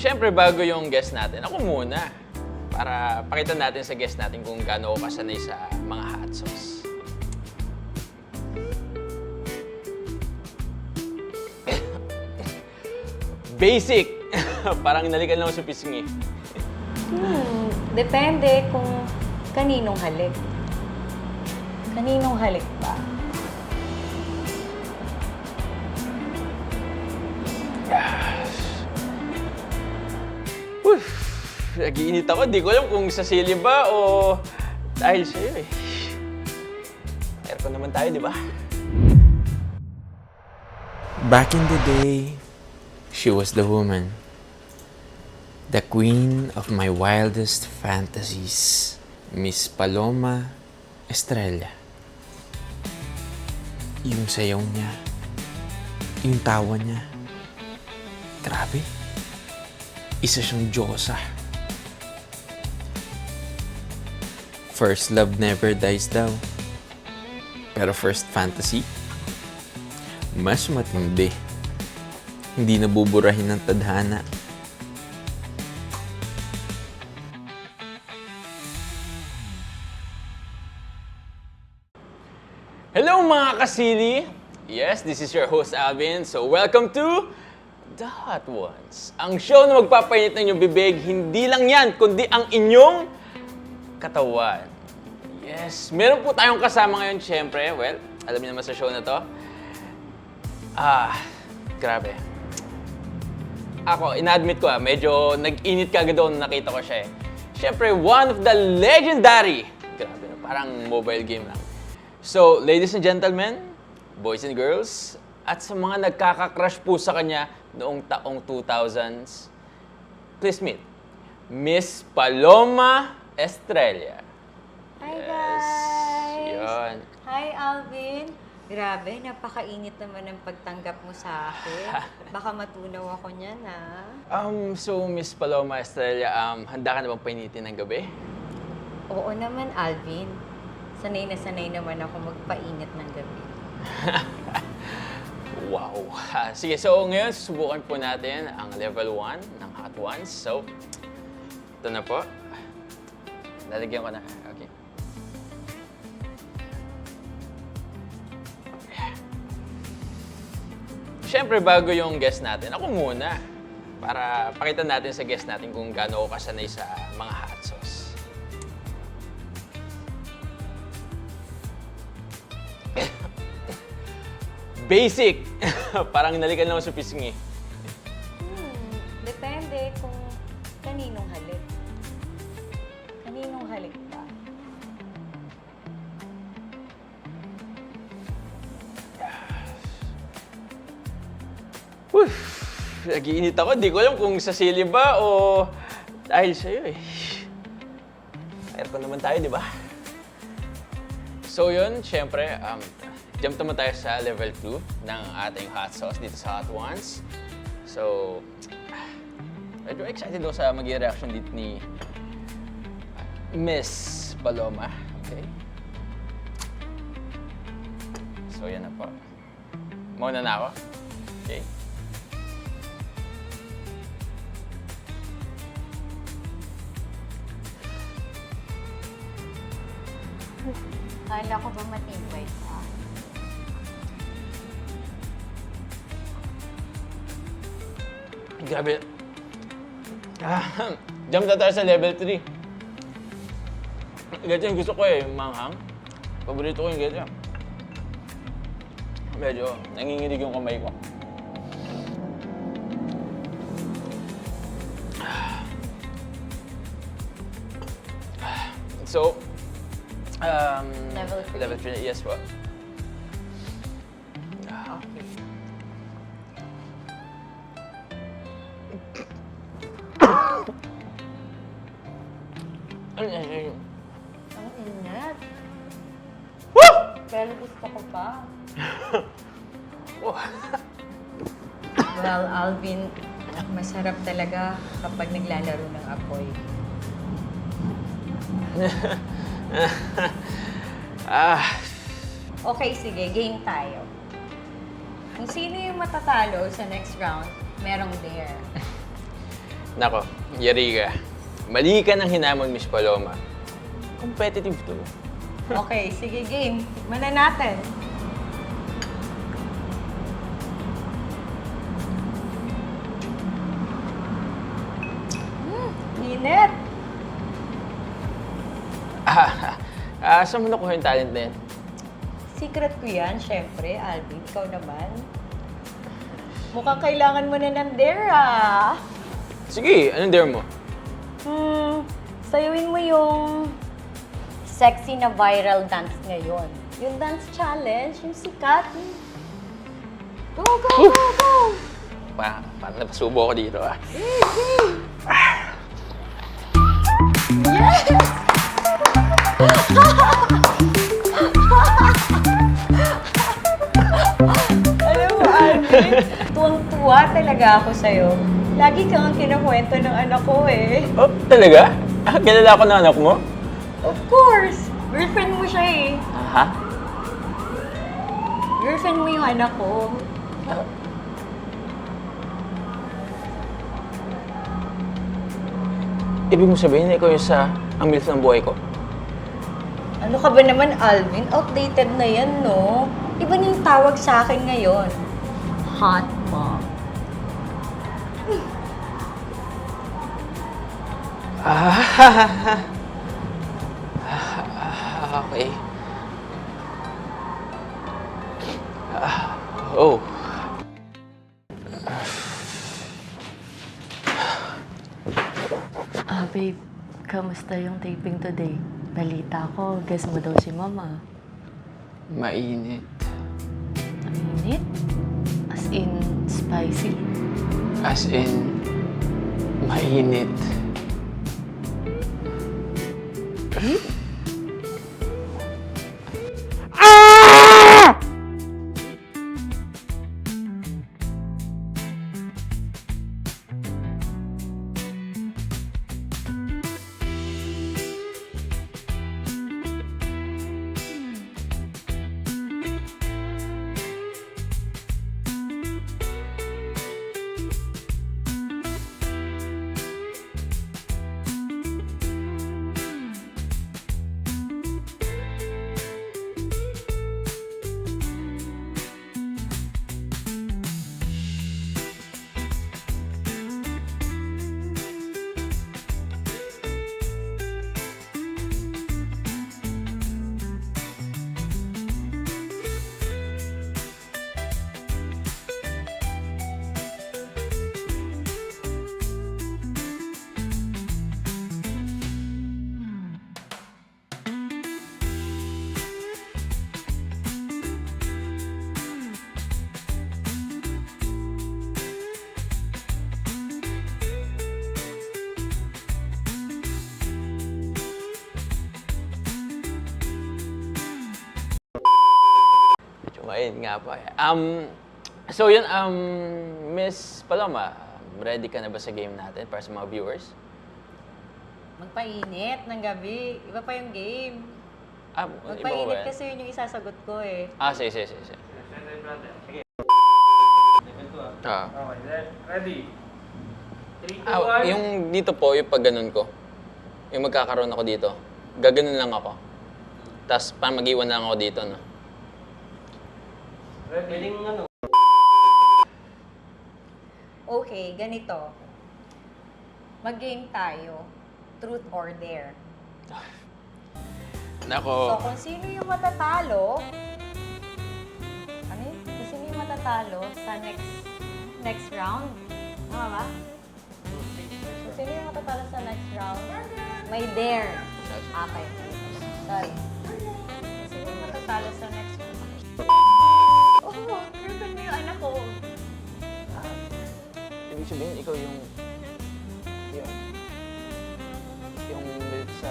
Siyempre, bago yung guest natin, ako muna. Para pakita natin sa guest natin kung gaano ako kasanay sa mga hot sauce. Basic! Parang nalikan lang ako sa pisngi. Hmm, depende kung kaninong halik. Kaninong halik ba? Nag-iinit ako. Di ko alam kung sa sili ba o dahil sa'yo eh. Aircon naman tayo, di ba? Back in the day, she was the woman. The queen of my wildest fantasies. Miss Paloma Estrella. Yung sayaw niya. Yung tawa niya. Grabe. Isa siyang Diyosa. First love never dies daw. Pero first fantasy, mas matindi. Hindi nabuburahin ng tadhana. Hello mga kasili! Yes, this is your host Alvin. So welcome to The Hot Ones. Ang show na magpapainit ng inyong bibig, hindi lang yan, kundi ang inyong katawan. Yes, meron po tayong kasama ngayon, syempre. Well, alam niyo naman sa show na to. Ah, grabe. Ako, ina-admit ko ah, medyo nag-init ka agad ako nung nakita ko siya eh. Syempre, one of the legendary, grabe parang mobile game lang. So, ladies and gentlemen, boys and girls, at sa mga nagkaka-crush po sa kanya noong taong 2000s, please meet Miss Paloma Estrella. Hi Yes, guys! yun. Hi Alvin! Grabe, napakainit naman ang pagtanggap mo sa akin. Baka matunaw ako niyan, ha? Um, so, Miss Paloma Estrella, um, handa ka na bang painitin ng gabi? Oo naman, Alvin. Sanay na sanay naman ako magpainit ng gabi. Wow! Ah, Sige, so ngayon susubukan po natin ang level 1 ng Hot Ones. So, ito na po. Lalagyan ko na. Siyempre, bago yung guest natin, ako muna. Para pakita natin sa guest natin kung gaano ako kasanay sa mga hot sauce. Basic! Parang nalikan lang sa pisngi. Uff, nag-iinit ako. Di ko alam kung sa sili ba o dahil sa'yo eh. Aircon naman tayo, di ba? So yun, syempre, um, jump naman tayo sa level 2 ng ating hot sauce dito sa Hot Ones. So, medyo excited ako sa magiging reaction dito ni Miss Paloma. Okay? So yan na po. Mauna na ako. Okay? Kala ko ba matibay pa? Grabe. Ah, jump na tayo sa level 3. Ganito yung gusto ko eh, manghang. Paborito ko yung ganito. Medyo nanginginig yung kamay ko. So, um, Level three? Level 3, yes po. Okay. Ano yan? Ang. Woo! Pero gusto ko pa. Well, Alvin, masarap talaga kapag naglalaro ng apoy. Ah, Okay, sige, game tayo. Kung sino yung matatalo sa next round, merong dare. Nako, yari ka. Mali ka ng hinamon, Miss Paloma. Competitive to. Okay, sige game. Tikman na natin. Ah, saan mo nakuha yung talent na yan? Secret ko yan, syempre. Alvin, ikaw naman. Mukhang kailangan mo na ng dare, ah. Sige, anong dare mo? Hmm, sayuin mo yung sexy na viral dance ngayon. Yung dance challenge, yung sikat. Go, go, go, go! Pa, parang napasubo ko dito ah. Alam mo, Alvin, tuwang-tuwa talaga ako sa'yo. Lagi kang ang kinakwento ng anak ko eh. Oh, talaga? Ah, kilala ko na anak mo? Of course! Girlfriend mo siya eh. Ha? Girlfriend mo yung anak ko. Ibig mo sabihin, ikaw yung sa ang milf ng buhay ko? Ano ka ba naman, Alvin? Outdated na yan, no? Iba na yung tawag sa akin ngayon. Hot mom. Ah, ah, okay. Ah, oh. Ah, babe, kamusta yung taping today? Balita ko, guess mo daw si mama. Mainit. Ang init? As in, spicy. As in, mainit. Medyo mainit nga eh. Um, so yun, um, Miss Paloma, ready ka na ba sa game natin para sa mga viewers? Magpainit ng gabi. Iba pa yung game. Ah, iba ba Magpainit yan? kasi yun yung isasagot ko eh. Ah, sige, sige, sige. sige. Ah. Okay, then, ready? 3, 2, Ah, 1. yung dito po, yung pag ganun ko, yung magkakaroon ako dito, gaganon lang ako. Tapos, parang mag-iwan lang ako dito, no? Pwedeng ano? Okay, ganito. Mag-game tayo. Truth or dare. So, Nako, kung sino yung matatalo, ano yun? Kung sino yung matatalo sa next next round, tama ba? Kung sino yung matatalo sa next round, may dare. Okay. Sorry. Kung sino yung matatalo sa next Oh, girlfriend mo yung anak ko. ibig sabihin, ikaw yung, yung, yung milk sa,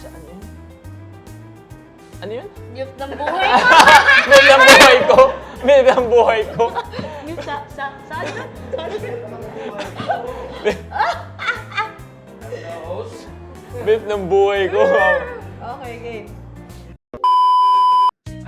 sa ano yun? Ano yun? Yung ng buhay ko. milk ng buhay ko! Milk ng buhay ko! Yung sa, sa, sa, ano? Sorry. milk ng buhay ko! Okay, game.